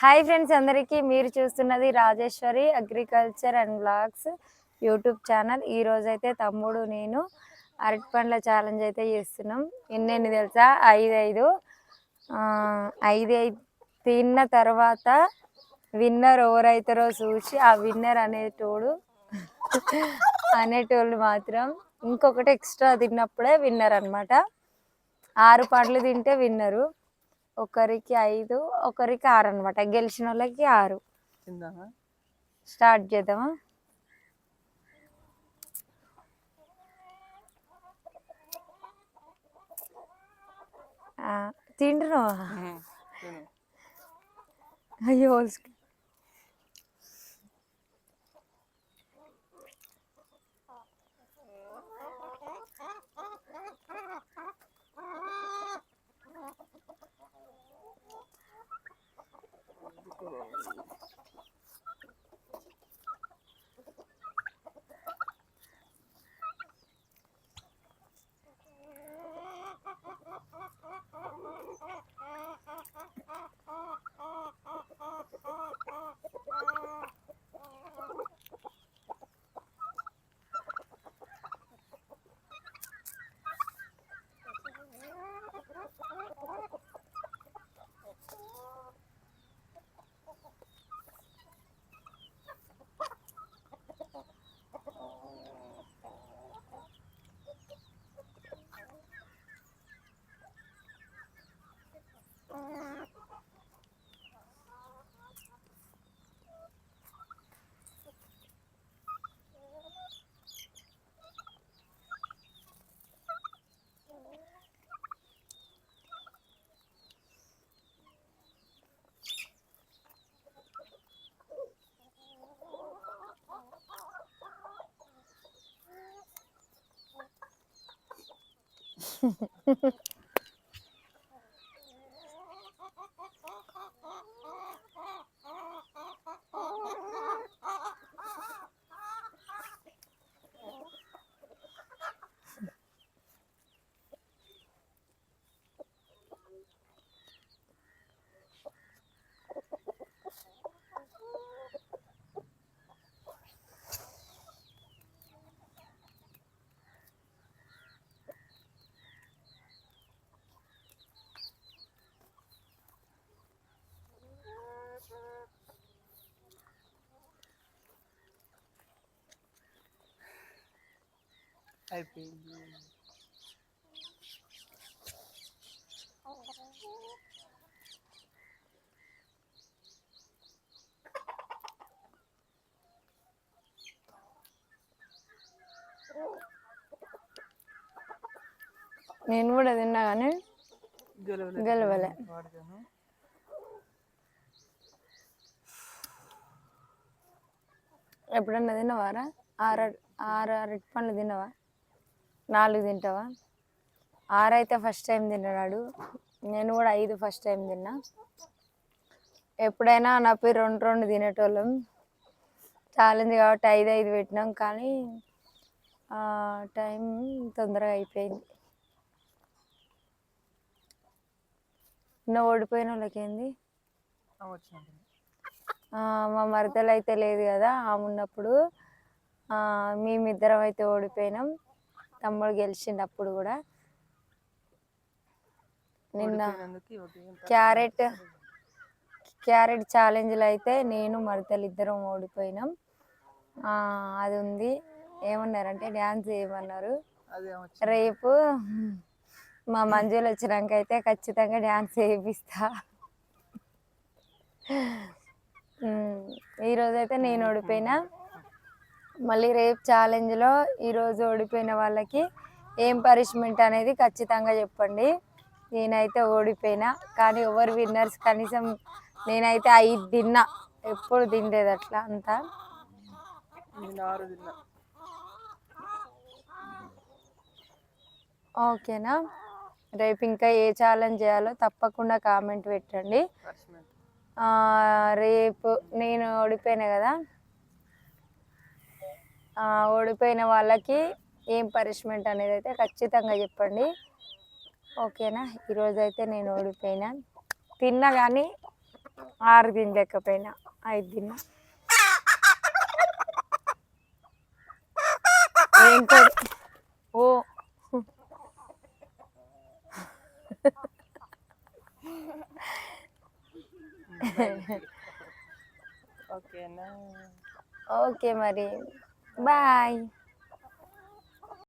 Hi friends అందరికీ మీరు చూస్తున్నది Rajeshwari agriculture and blogs YouTube channel ఈ తమ్ముడు నేను అరటి పండ్ల ఛాలెంజ్ అయితే చేస్తున్నాం. ఎన్నెన్ని తెలుసా? ఐదు ఐదు. ఐదు ఐదు. తిన్న తర్వాత విన్నర్ ఎవరైతారో చూసి ఆ విన్నర్ అనేటోడు అనేటోళ్ళు మాత్రం ఇంకొకటి ఎక్స్ట్రా తిన్నప్పుడే విన్నర్ అనమాట ఆరు పండ్లు తింటే విన్నరు ఒకరికి ఐదు ఒకరికి ఆరు అనమాట గెలిచిన వాళ్ళకి ఆరు స్టార్ట్ చేద్దామా? తింటున్నావా? అయ్యో フフフ。అయిపోయింది. నేను కూడా తిన్నా కానీ గెలవలే. ఎప్పుడన్నా తిన్నావారా? ఆరు ఆరు అరటి పండ్లు తిన్నావా? నాలుగు తింటావా? ఆరు అయితే ఫస్ట్ టైం తిన్నాడు నేను కూడా ఐదు ఫస్ట్ టైం తిన్నా. ఎప్పుడైనా నా పేరు రెండు రెండు తినేటోళ్ళం. ఛాలెంజ్ కాబట్టి ఐదు ఐదు పెట్టినాం కానీ టైం తొందరగా అయిపోయింది. నువ్వు ఓడిపోయిన వాళ్ళకి ఏంది ఆ, వచ్చినట్టు ఆ, మా మరదలు అయితే లేదు కదా ఆమె ఉన్నప్పుడు మేమిద్దరం అయితే ఓడిపోయినాం. తమ్ముడు గెలిచిండు అప్పుడు కూడా. నిన్న క్యారెట్ క్యారెట్ ఛాలెంజ్లో అయితే నేను మరదలు ఇద్దరం ఓడిపోయినాం. అది ఉంది. ఏమన్నారంటే డ్యాన్స్ చేయమన్నారు. రేపు మా మంజులు వచ్చినాక అయితే ఖచ్చితంగా డ్యాన్స్ చేయిస్తా ఉమ్, ఈరోజు అయితే నేను ఓడిపోయినా. మళ్ళీ రేపు ఛాలెంజ్లో ఈరోజు ఓడిపోయిన వాళ్ళకి ఏం పనిష్మెంట్ అనేది ఖచ్చితంగా చెప్పండి. నేనైతే ఓడిపోయినా కానీ ఎవరు విన్నర్స్ కనీసం నేనైతే ఐదు తిన్నా. ఎప్పుడు తినలేదు అట్లా అంతా? ఓకేనా? రేపు ఇంకా ఏ ఛాలెంజ్ చేయాలో తప్పకుండా కామెంట్ పెట్టండి. రేపు నేను ఓడిపోయినా కదా? ఓడిపోయిన వాళ్ళకి ఏం పనిష్మెంట్ అనేది అయితే ఖచ్చితంగా చెప్పండి. ఓకేనా? ఈరోజైతే నేను ఓడిపోయినా. తిన్నా కానీ ఆరు తినలేకపోయినా. ఐదు తిన్నా. ఏం ఓ. ఓకేనా ఓకే మరి. Bye.